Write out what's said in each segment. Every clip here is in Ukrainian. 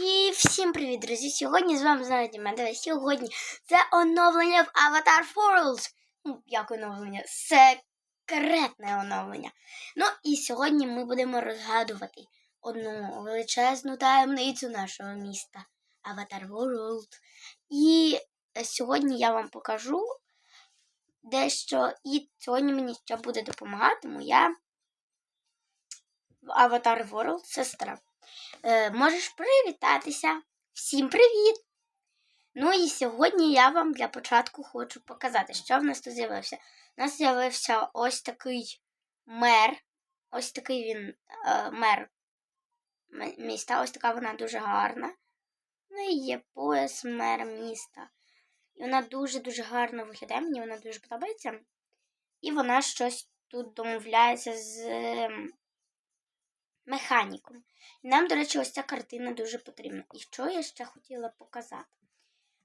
І всім привіт, друзі! Сьогодні з вами знову Дімедова. Сьогодні це оновлення в Avatar Worlds. Ну, як оновлення? Секретне оновлення. Ну і сьогодні ми будемо розгадувати одну величезну таємницю нашого міста Avatar World. І сьогодні я вам покажу дещо. І сьогодні мені ще буде допомагати моя Avatar World сестра. Е, можеш привітатися. Всім привіт! Ну і сьогодні я вам для початку хочу показати, що в нас тут з'явився. У нас з'явився ось такий мер. Ось такий він е, мер міста. Ось така вона дуже гарна. Ну і є пояс мер міста. І вона дуже-дуже гарно виглядає, мені вона дуже подобається. І вона щось тут домовляється з ем, механіком. Нам, до речі, ось ця картина дуже потрібна. І що я ще хотіла показати?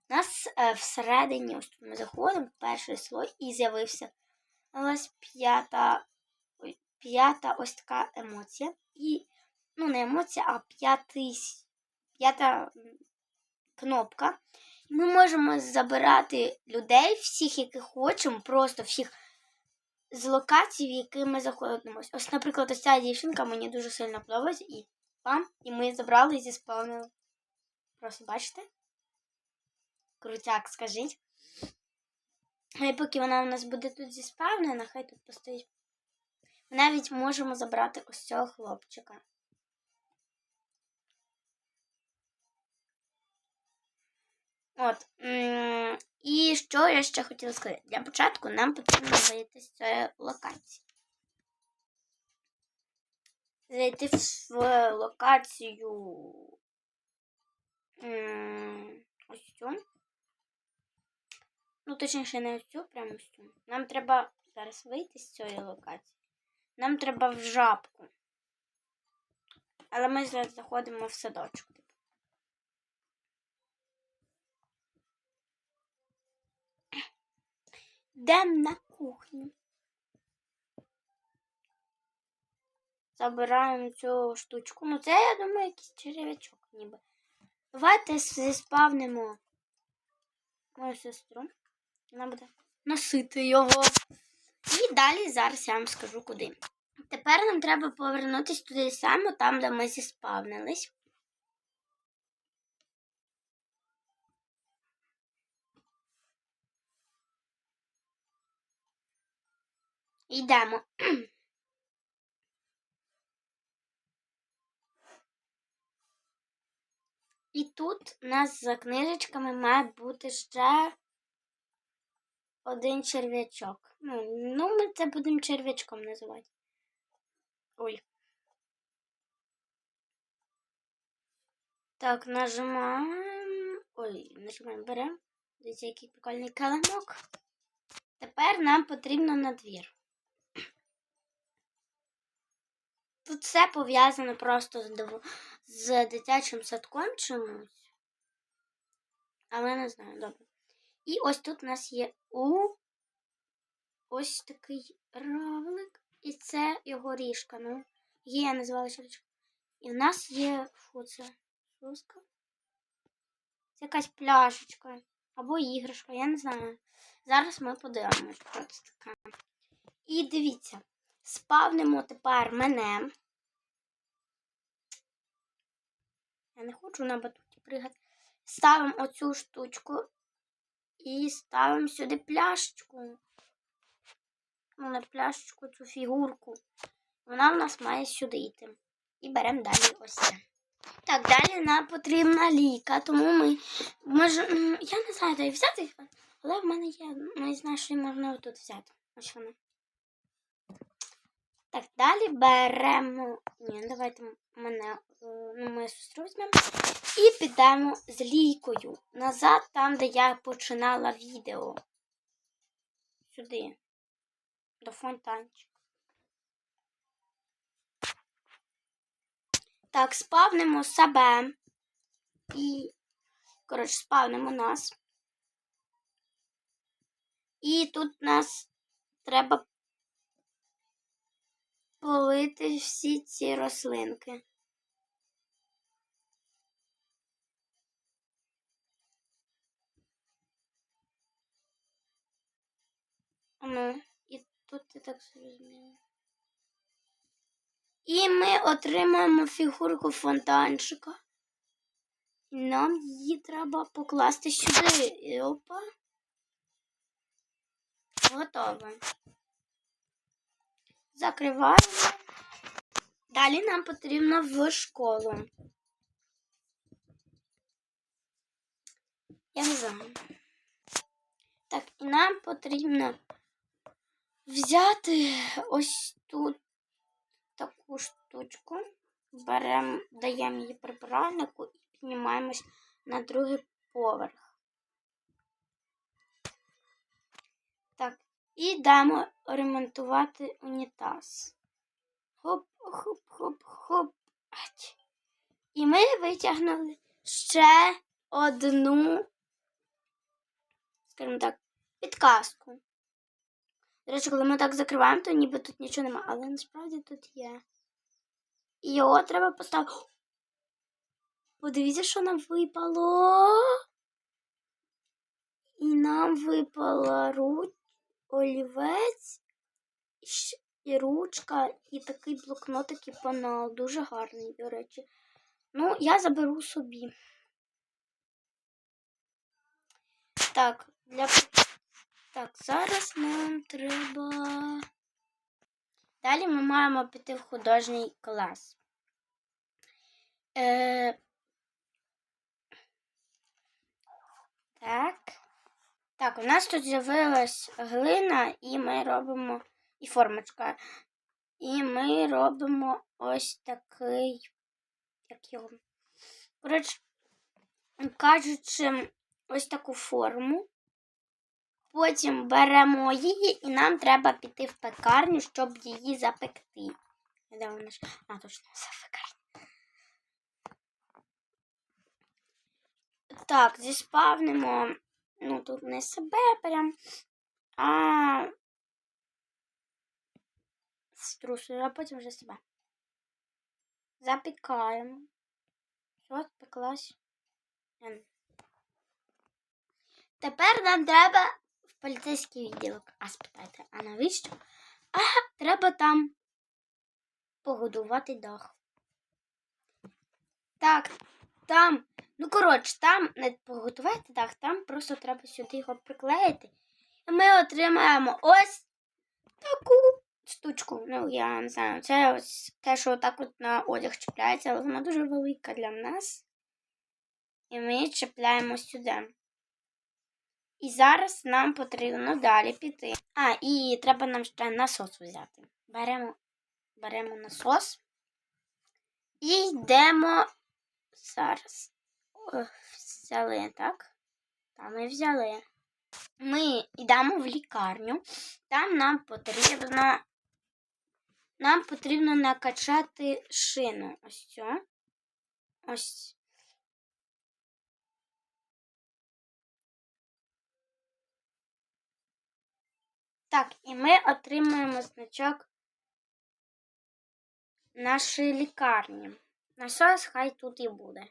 У нас е, всередині, ось тут ми заходимо, перший слой, і з'явився п'ята п'ята ось така емоція. І, ну, не емоція, а п'ятий, п'ята кнопка. Ми можемо забирати людей, всіх, яких хочемо, просто всіх з локацій, в які ми заходимося. Ось, наприклад, ось ця дівчинка мені дуже сильно подобається. І пам, і ми забрали і зіспавнили. Просто бачите? Крутяк, скажіть. А і поки вона у нас буде тут зіспавнена, хай тут постоїть. Ми навіть можемо забрати ось цього хлопчика. От. І що я ще хотіла сказати? Для початку нам потрібно вийти з цієї локації. Зайти в локацію. Ось цю. Ну, точніше, не ось цю, прямо ось цю. Нам треба зараз вийти з цієї локації. Нам треба в жабку. Але ми зараз заходимо в садочок. Йдемо на кухню. Забираємо цю штучку. Ну, це, я думаю, якийсь черв'ячок ніби. Давайте зіспавнимо мою сестру. Вона буде носити його. І далі зараз я вам скажу куди. Тепер нам треба повернутися туди саме, там, де ми зіспавнились. Йдемо. І тут у нас за книжечками має бути ще один черв'ячок. Ну, ну ми це будемо черв'ячком називати. Ой. Так, нажимаємо. Ой, нажимаємо, беремо. Дивіться, який прикольний килимок. Тепер нам потрібно на двір. Тут все пов'язано просто з, з дитячим садком чомусь. Але не знаю, добре. І ось тут у нас є у ось такий равлик. І це його ріжка. Ну, її я називала ріжка. І в нас є що це? Соска? Це якась пляшечка. Або іграшка, я не знаю. Зараз ми подивимось, що це таке. І дивіться, спавнимо тепер мене. Я не хочу на батуті пригати. Ставимо оцю штучку і ставимо сюди пляшечку. Ну, не пляшечку, цю фігурку. Вона в нас має сюди йти. І беремо далі ось це. Так, далі нам потрібна ліка, тому ми може, я не знаю, де взяти, але в мене є. Ну, я знаю, що її можна отут взяти. Ось вона. Так, далі беремо. Ні, давайте мене, е, ну, мою сестру візьмемо. І підемо з лійкою назад, там, де я починала відео. Сюди. До фонтанчика. Так, спавнимо себе. І, коротше, спавнимо нас. І тут нас треба полити всі ці рослинки. Ну, і тут ти так зрозуміло. І ми отримаємо фігурку фонтанчика. Нам її треба покласти сюди. Опа. Готово. Закриваємо. Далі нам потрібно в школу. Я не знаю. Так, і нам потрібно взяти ось тут таку штучку. Беремо, даємо її прибиральнику і піднімаємось на другий поверх. І йдемо ремонтувати унітаз. Хоп, хоп, хоп, хоп. І ми витягнули ще одну, скажімо так, підказку. До речі, коли ми так закриваємо, то ніби тут нічого немає, але насправді тут є. І його треба поставити. Подивіться, що нам випало. І нам випала руч, олівець, і ручка, і такий блокнотик і панал. Дуже гарний, до речі. Ну, я заберу собі. Так, для так, зараз нам треба. Далі ми маємо піти в художній клас. Е... Так. Так, у нас тут з'явилась глина, і ми робимо і формочка. І ми робимо ось такий, як його. Коротше, кажучи, ось таку форму. Потім беремо її, і нам треба піти в пекарню, щоб її запекти. Де вона ж? А, точно, це пекарня. Так, зіспавнимо, ну тут не себе прям, а струсу, а потім вже себе. Запікаємо. Все, спеклась. Ем. Тепер нам треба в поліцейський відділок. А спитайте, а навіщо? А треба там погодувати дах. Так, там, ну коротше, там не погодувати дах, там просто треба сюди його приклеїти. І ми отримаємо ось таку штучку. Ну, я не знаю, це ось те, що так от на одяг чіпляється, але вона дуже велика для нас. І ми її чіпляємо сюди. І зараз нам потрібно далі піти. А, і треба нам ще насос взяти. Беремо, беремо насос і йдемо зараз. Взяли, так? Та ми взяли. Ми йдемо в лікарню. Там нам потрібно. Нам потрібно накачати шину. Ось цю. Ось. Так, і ми отримуємо значок нашої лікарні. Насос хай тут і буде.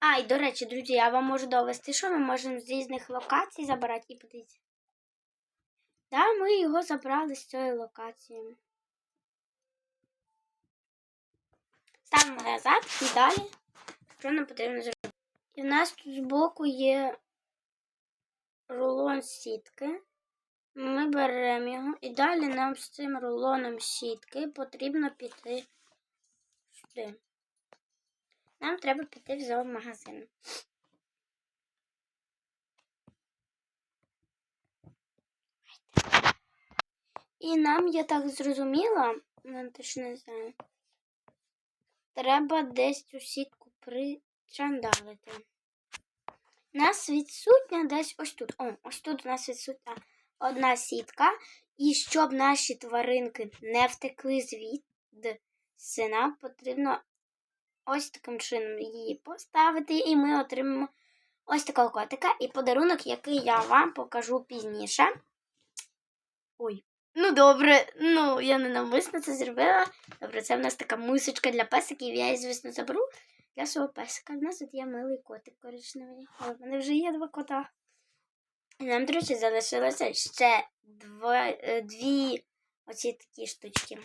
А, і до речі, друзі, я вам можу довести, що ми можемо з різних локацій забирати і подивіться. Да, ми його забрали з цієї локації. Ставимо назад і далі. Що нам потрібно зробити? І в нас тут збоку є рулон сітки. Ми беремо його і далі нам з цим рулоном сітки потрібно піти сюди. Нам треба піти в зоомагазин. І нам, я так зрозуміла, ну точно не знаю, треба десь цю сітку причандалити. У нас відсутня десь ось тут. О, ось тут у нас відсутня одна сітка. І щоб наші тваринки не втекли звідси, нам потрібно ось таким чином її поставити, і ми отримаємо ось такого котика і подарунок, який я вам покажу пізніше. Ой. Ну, добре, ну, я не навмисно це зробила. Добре, це в нас така мисочка для песиків. Я її, звісно, заберу для свого песика. У нас тут є милий котик коричневий. Але в мене вже є два кота. Нам, друзі, залишилося ще два, е, дві оці такі штучки.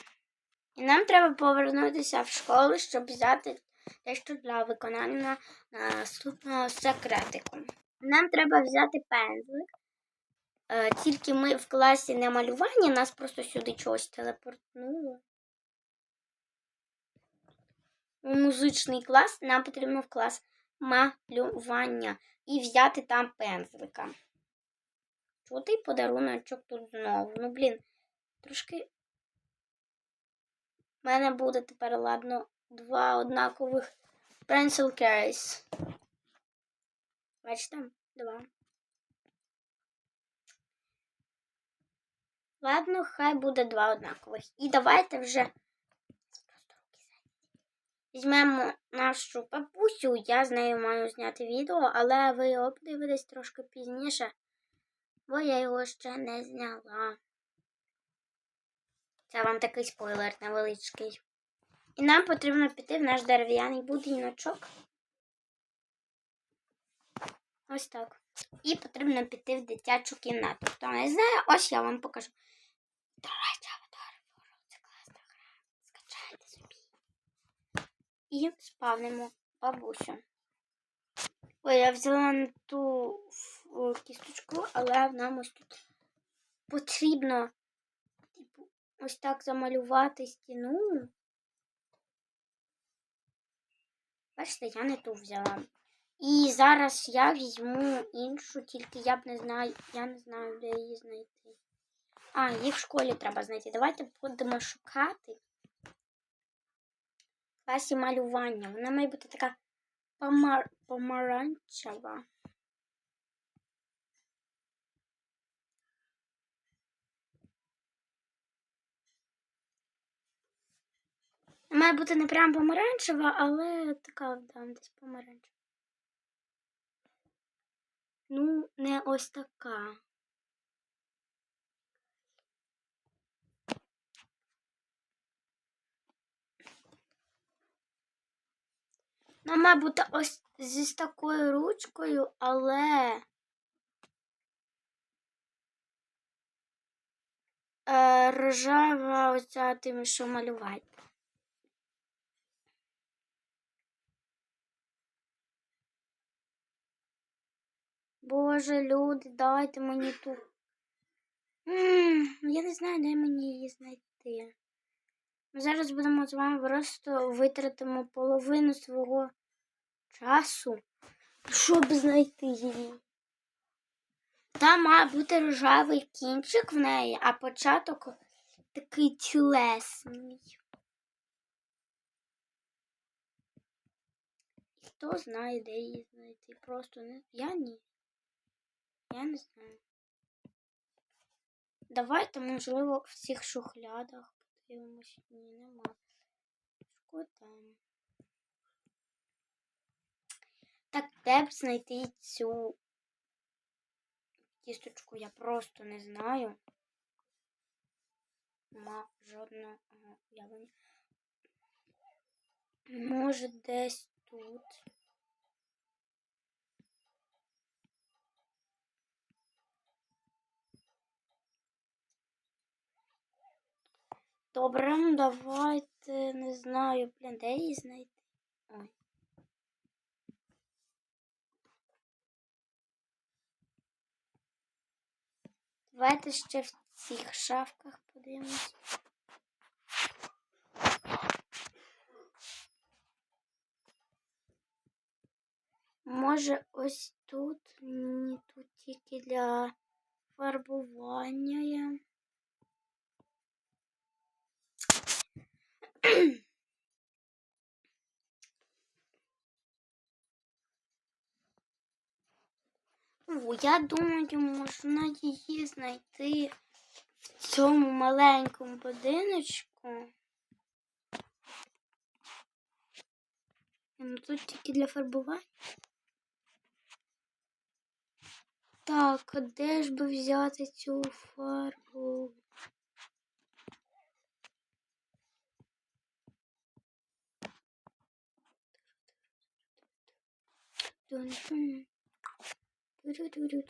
І нам треба повернутися в школу, щоб взяти дещо для виконання наступного секретику. Нам треба взяти пензлик. Е, тільки ми в класі не малювання, нас просто сюди чогось телепортнуло. У музичний клас нам потрібно в клас малювання і взяти там пензлика. Чутий подаруночок тут знову. Ну, блін, трошки. У мене буде тепер, ладно, два однакових pencil case. Бачите? Два. Ладно, хай буде два однакових. І давайте вже візьмемо нашу папусю. Я з нею маю зняти відео, але ви його подивитесь трошки пізніше, бо я його ще не зняла. Це вам такий спойлер невеличкий. І нам потрібно піти в наш дерев'яний будиночок. Ось так. І потрібно піти в дитячу кімнату. Хто не знає, ось я вам покажу. Речі, аватар Це класна гра. Скачайте собі. І спавнимо бабусю. Ой, я взяла ту кісточку, але нам ось тут потрібно типу, ось так замалювати стіну. Бачите, я не ту взяла. І зараз я візьму іншу, тільки я б не знаю, я не знаю, де її знайти. А, її в школі треба знайти. Давайте будемо шукати. Класі малювання. Вона має бути така помар... помаранчева. Має бути не прям помаранчева, але така да, десь помаранчева. Ну, не ось така. Ну, має бути ось зі такою ручкою, але. Е, рожева оця тим, що малювати. Боже, люди, дайте мені ту. Я не знаю, де мені її знайти. Ми зараз будемо з вами просто витратимо половину свого часу, щоб знайти її. Там має бути рожевий кінчик в неї, а початок такий тілесний. Хто знає, де її знайти? Просто не. Я ні. Я не знаю. Давайте, можливо, в цих шухлядах подивимось. Ні, нема. Там? Так, де б знайти цю кісточку, я просто не знаю. Нема жодного уявлення. Може, десь тут. Добре, ну давайте, не знаю, блін, де її знайти. Ой. Давайте ще в цих шафках подивимось. Може, ось тут, ні, тут тільки для фарбування є. О, я думаю, можна її знайти в цьому маленькому будиночку. Ну тут тільки для фарбування. Так, а де ж би взяти цю фарбу? Тун-тун. Тю-тю-тю-тю.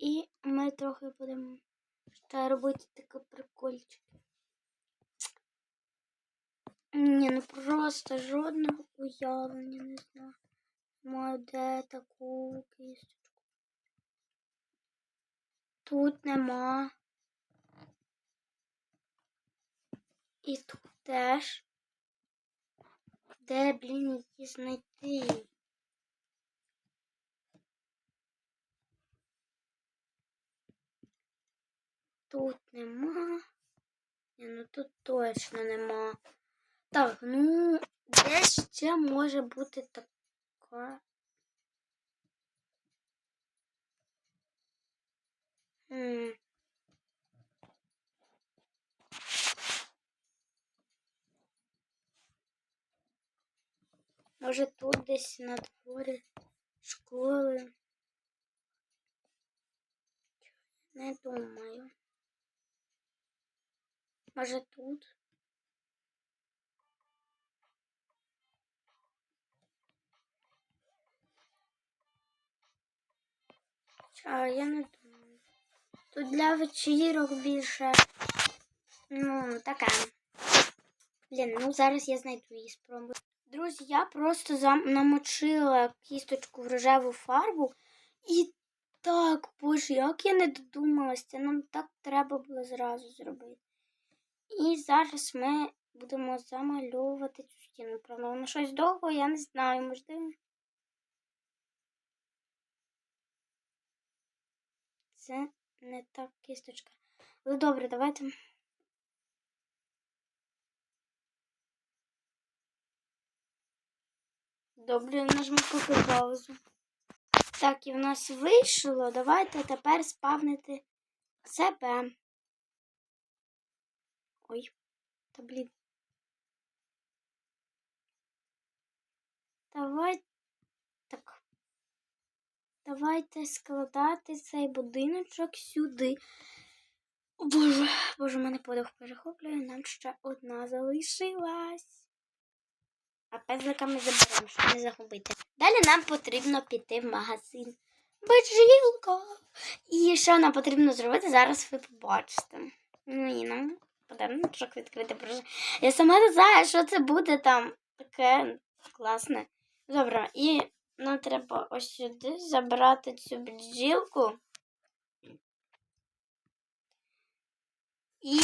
І ми трохи будемо ще робити такі прикольчики. Ні, ну просто жодного уявлення ну, не знаю. Маю де таку кісточку. Тут нема. І тут теж. Де, блін, її знайти? Тут нема. Ні, ну тут точно нема. Так, ну, де ще може бути М. Може тут десь на дворі школи? Не думаю. Може тут? А я не думаю. Тут для вечірок більше. Ну, таке. Блін, ну зараз я знайду її спробую. Друзі, я просто зам... намочила кісточку в рожеву фарбу і так, боже, як я не додумалася, це нам так треба було зразу зробити. І зараз ми будемо замальовувати цю стіну. Правда, воно щось довго, я не знаю, можливо. Це не так кісточка. Але добре, давайте. Добре, нажму поки паузу. Так, і в нас вийшло. Давайте тепер спавнити себе. Ой, та блін. Давай так. Давайте складати цей будиночок сюди. Боже, боже, мене подих перехоплює. Нам ще одна залишилась. А пезлика ми заберемо, щоб не загубити. Далі нам потрібно піти в магазин. Бажилка. І що нам потрібно зробити, зараз ви побачите. Ну і нам подарунок відкрити. Боже. Я сама не знаю, що це буде там. Таке класне. Добре, і нам треба ось сюди забрати цю бджілку. І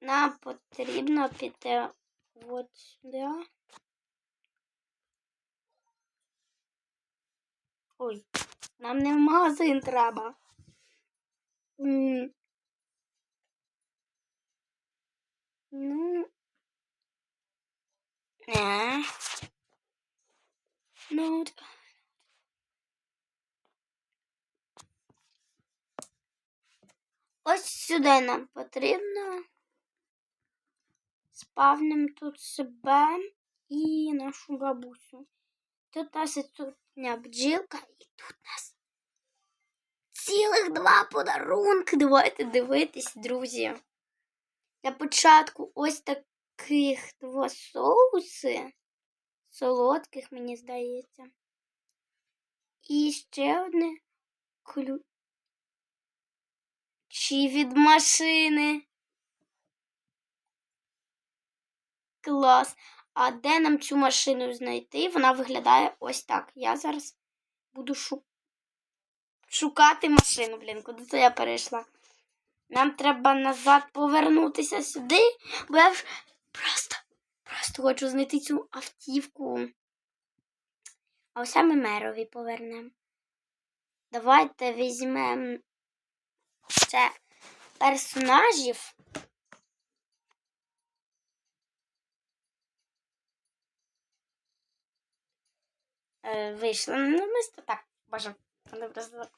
нам потрібно піти от сюди. Ой, нам не в магазин треба. Ну. Не. Ну. от. Ось сюди нам потрібно. Спавним тут себе і нашу бабусю. Тут нас відсутня бджілка, і тут нас цілих два подарунки. Давайте дивитись, друзі. Для початку ось таких два соуси. Солодких, мені здається. І ще одне ключі від машини. Клас. А де нам цю машину знайти? Вона виглядає ось так. Я зараз буду шу... шукати машину, блін, куди це я перейшла. Нам треба назад повернутися сюди, бо я ж просто, просто хочу знайти цю автівку. А ось ми мерові повернемо. Давайте візьмемо ще персонажів. Е, Вийшло. Ну, так, боже, вони просто так.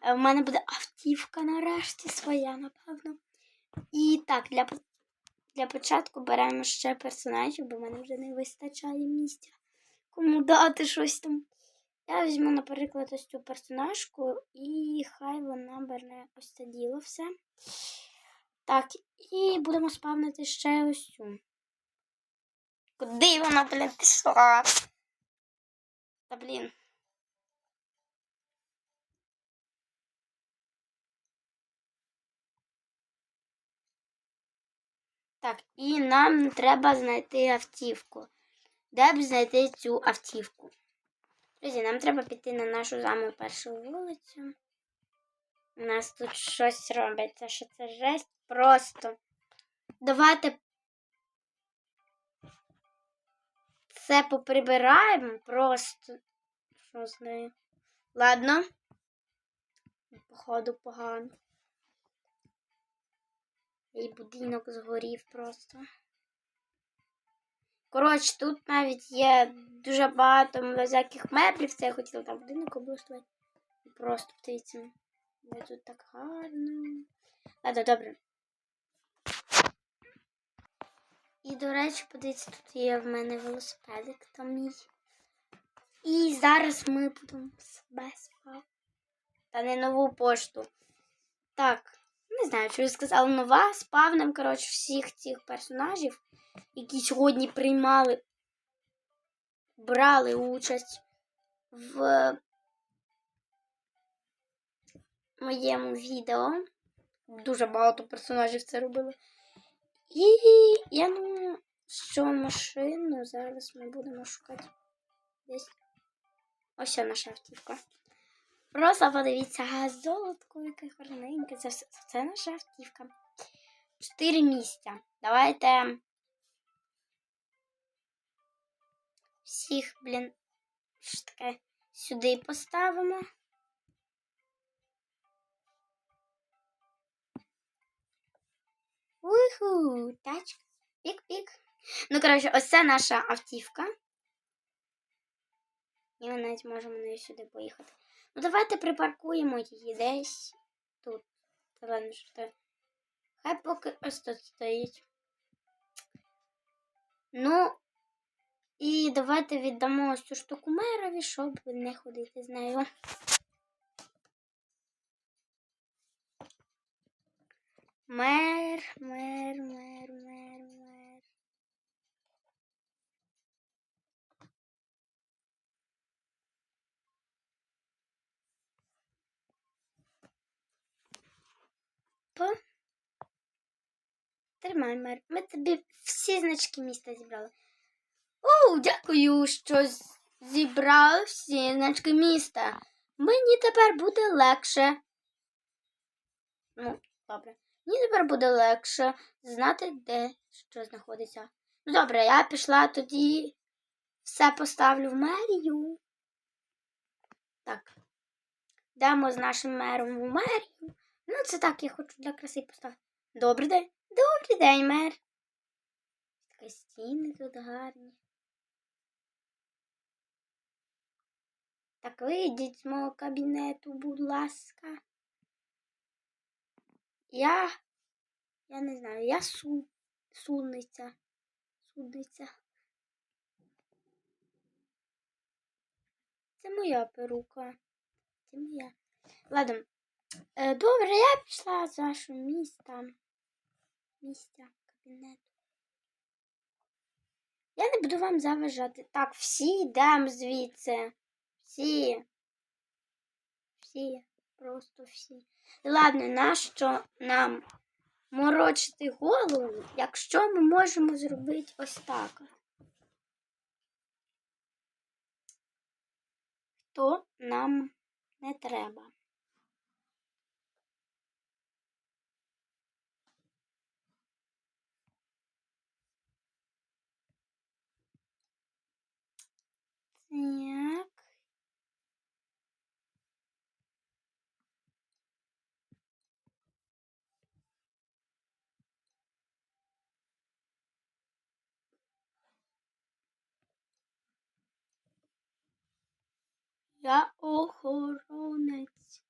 Е, мене буде автівка нарешті своя, напевно. І так, для, для початку беремо ще персонажів, бо в мене вже не вистачає місця. Кому дати щось там. Я візьму, наприклад, ось цю персонажку, і хай вона бере ось це діло все. Так, і будемо спавнити ще ось цю. Куди вона, блін, пішла? Та блін. Так, і нам треба знайти автівку. Де б знайти цю автівку? Друзі, нам треба піти на нашу саму першу вулицю. У нас тут щось робиться, що це жесть просто. Давайте це поприбираємо просто. Що з нею? Ладно. Походу погано. І будинок згорів просто. Коротше, тут навіть є дуже багато всяких меблів. Це я хотіла там будинок облаштувати. Просто птицями. Де тут так гарно. Ладно, добре. І, до речі, подивіться, тут є в мене велосипедик там мій. І зараз ми будемо себе спав. Та не нову пошту. Так, не знаю, що я сказала нова. Спавнем, коротше, всіх цих персонажів, які сьогодні приймали, брали участь в моєму відео. Дуже багато персонажів це робили. І я думаю, що машину зараз ми будемо шукати десь. Ось наша автівка. Просто подивіться, а золотко, яке гарненьке. Це, це наша автівка. Чотири місця. Давайте всіх, блін, що таке, сюди поставимо. Уху, тачка. Пік-пік. Ну, коротше, ось це наша автівка. І ми навіть можемо нею сюди поїхати. Ну, давайте припаркуємо її десь тут. Ладно. Хай поки ось тут стоїть. Ну, і давайте віддамо ось цю штуку мерові, щоб не ходити з нею. Мер, мер, мер, мер. Тримай, мер. Ми тобі всі значки міста зібрали. О, дякую, що з- зібрали всі значки міста. Мені тепер буде легше. Ну, добре. Мені тепер буде легше знати, де що знаходиться. Ну, добре, я пішла тоді все поставлю в мерію. Так. Йдемо з нашим мером в мерію. Ну, це так, я хочу для краси поставити. Добрий день. Добрий день, мер. Такі стіни тут гарні. Так вийдіть з мого кабінету, будь ласка. Я. Я не знаю, я су... судниця. Судниця. Це моя перука. Це моя. Ладно. Е, добре, я пішла з вашого міста. Місця, кабінету. Я не буду вам заважати. Так, всі йдемо звідси. Всі. Всі. Просто всі. Ладно, нащо нам морочити голову, якщо ми можемо зробити ось так? То нам не треба. Так. Я охоронець.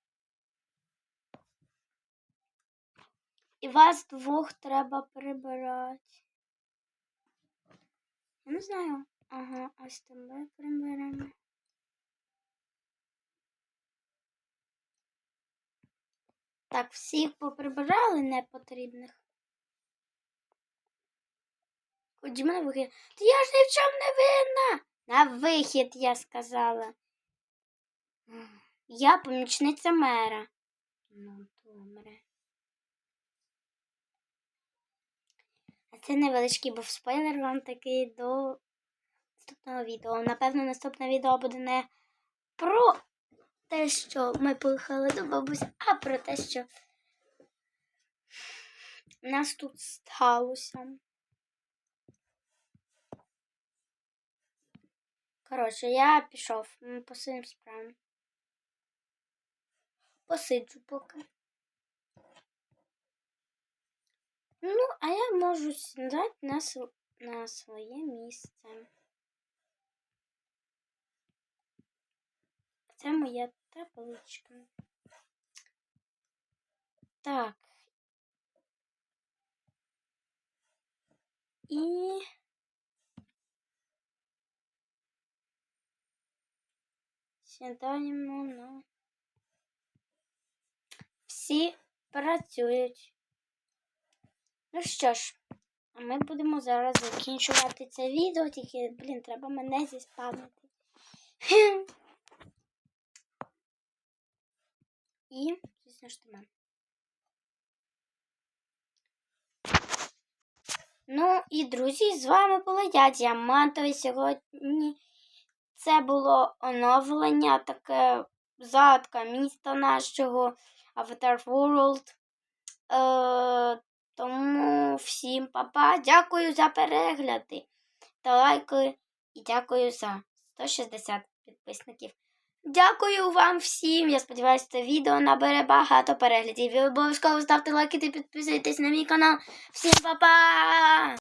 І вас двох треба прибирати. Я не знаю. Ага, ось тебе приберемо. Так, всіх поприбирали непотрібних. Ходімо на вихід. Та я ж ні в чому не винна. На вихід, я сказала. Я помічниця мера. Ну, добре. А це невеличкий був спойлер вам такий до наступного відео. Напевно, наступне відео буде не про те, що ми поїхали до бабусі, а про те, що нас тут сталося. Коротше, я пішов по своїм справам. Посиджу поки. Ну, а я можу сідати на, св- на своє місце. Це моя табличка. Так. І. Сідаємо на. Всі працюють. Ну що ж, а ми будемо зараз закінчувати це відео, тільки, блін, треба мене зіспавнити. І, звісно ж, тебе. Ну і друзі, з вами була я, Діамантовий. Сьогодні це було оновлення, таке загадка міста нашого Avatar World. Е, тому всім па-па. Дякую за перегляди та лайки і дякую за 160 підписників. Дякую вам всім. Я сподіваюся, це відео набере багато переглядів. Ви обов'язково ставте лайки та підписуйтесь на мій канал. Всім па-па!